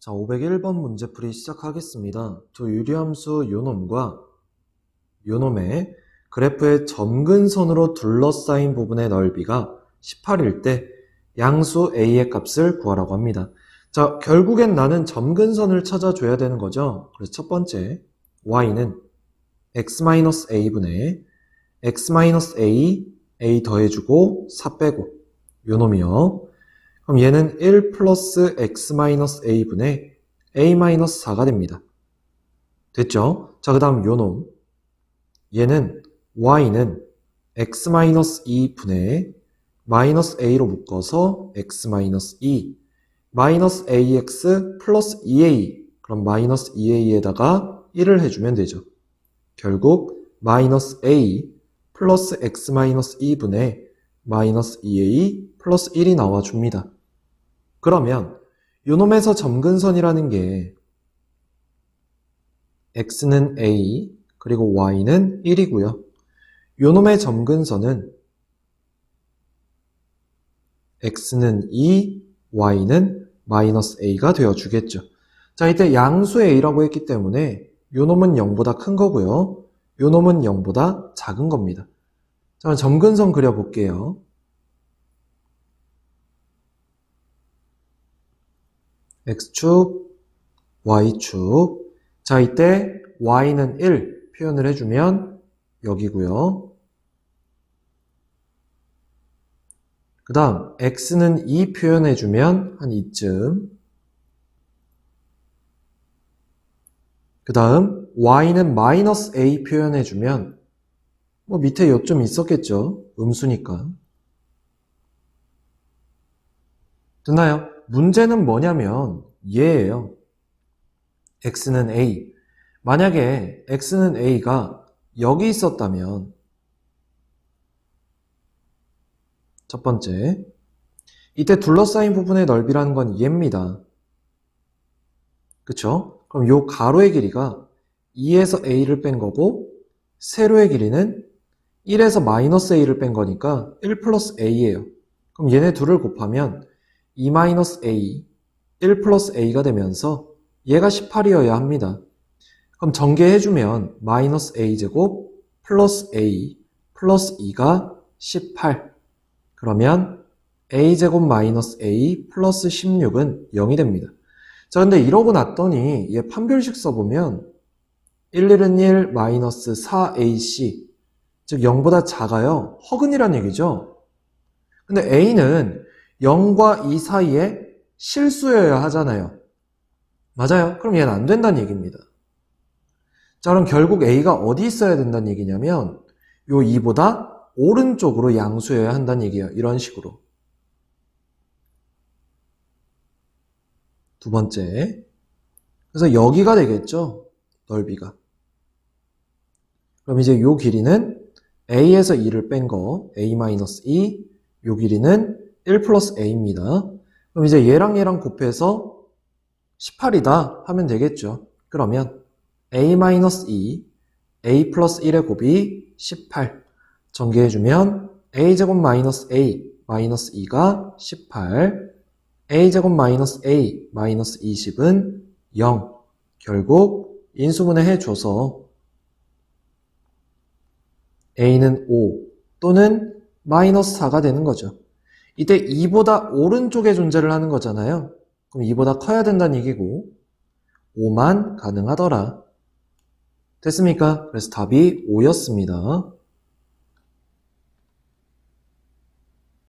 자, 501번 문제풀이 시작하겠습니다. 두 유리함수 요놈과 요놈의 그래프의 점근선으로 둘러싸인 부분의 넓이가 18일 때 양수 a의 값을 구하라고 합니다. 자, 결국엔 나는 점근선을 찾아줘야 되는 거죠. 그래서 첫 번째, y는 x-a분의 x-a, a 더해주고 4 빼고 요놈이요. 그럼 얘는 1 플러스 x-a분의 a-4가 됩니다. 됐죠? 자, 그 다음 요놈. 얘는 y는 x-2분의 마이너스 a로 묶어서 x-2 마이너스 ax 플러스 2a 그럼 마이너스 2a에다가 1을 해주면 되죠. 결국 마이너스 a 플러스 x-2분의 마이너스 2a 플러스 1이 나와줍니다. 그러면 요놈에서 점근선이라는 게 x는 a 그리고 y는 1이고요. 요놈의 점근선은 x는 2, y는 마이너스 a가 되어주겠죠. 자, 이때 양수 a라고 했기 때문에 요놈은 0보다 큰 거고요. 요놈은 0보다 작은 겁니다. 자, 점근선 그려볼게요. X축, y축. 자, 이때 y는 1 표현을 해주면 여기고요. 그 다음 x는 2 표현해주면 한 이쯤. 그 다음 y는 마이너스 a 표현해주면 뭐 밑에 요점 있었겠죠. 음수니까. 됐나요? 문제는 뭐냐면 얘예요. x는 a. 만약에 x는 a가 여기 있었다면 첫 번째 이때 둘러싸인 부분의 넓이라는 건 얘입니다. 그쵸? 그럼 요 가로의 길이가 2에서 a를 뺀 거고 세로의 길이는 1에서 마이너스 a를 뺀 거니까 1 플러스 a예요. 그럼 얘네 둘을 곱하면 2 마이너스 a, 1 플러스 a가 되면서 얘가 18이어야 합니다. 그럼 전개해주면 마이너스 a제곱 플러스 a 플러스 2가 18. 그러면 a제곱 마이너스 a 플러스 16은 0이 됩니다. 자, 근데 이러고 났더니 얘 판별식 써보면 1, 1은 1, 마이너스 4ac 즉 0보다 작아요. 허근이란 얘기죠. 근데 a는 0과 2 사이에 실수여야 하잖아요. 맞아요. 그럼 얘는 안 된다는 얘기입니다. 자, 그럼 결국 a가 어디 있어야 된다는 얘기냐면 요 2보다 오른쪽으로 양수여야 한다는 얘기예요. 이런 식으로. 두 번째. 그래서 여기가 되겠죠. 넓이가. 그럼 이제 요 길이는 a에서 2를 뺀 거, a-2, 요 길이는 1 플러스 a입니다. 그럼 이제 얘랑 얘랑 곱해서 18이다 하면 되겠죠. 그러면 a-2, a 플러스 1의 곱이 18. 전개해주면 a제곱 마이너스 a 마이너스 2가 18. a제곱 마이너스 a 마이너스 20은 0. 결국 인수분해 해줘서 a는 5 또는 마이너스 4가 되는 거죠. 이때 2보다 오른쪽에 존재를 하는 거잖아요. 그럼 2보다 커야 된다는 얘기고 5만 가능하더라. 됐습니까? 그래서 답이 5였습니다.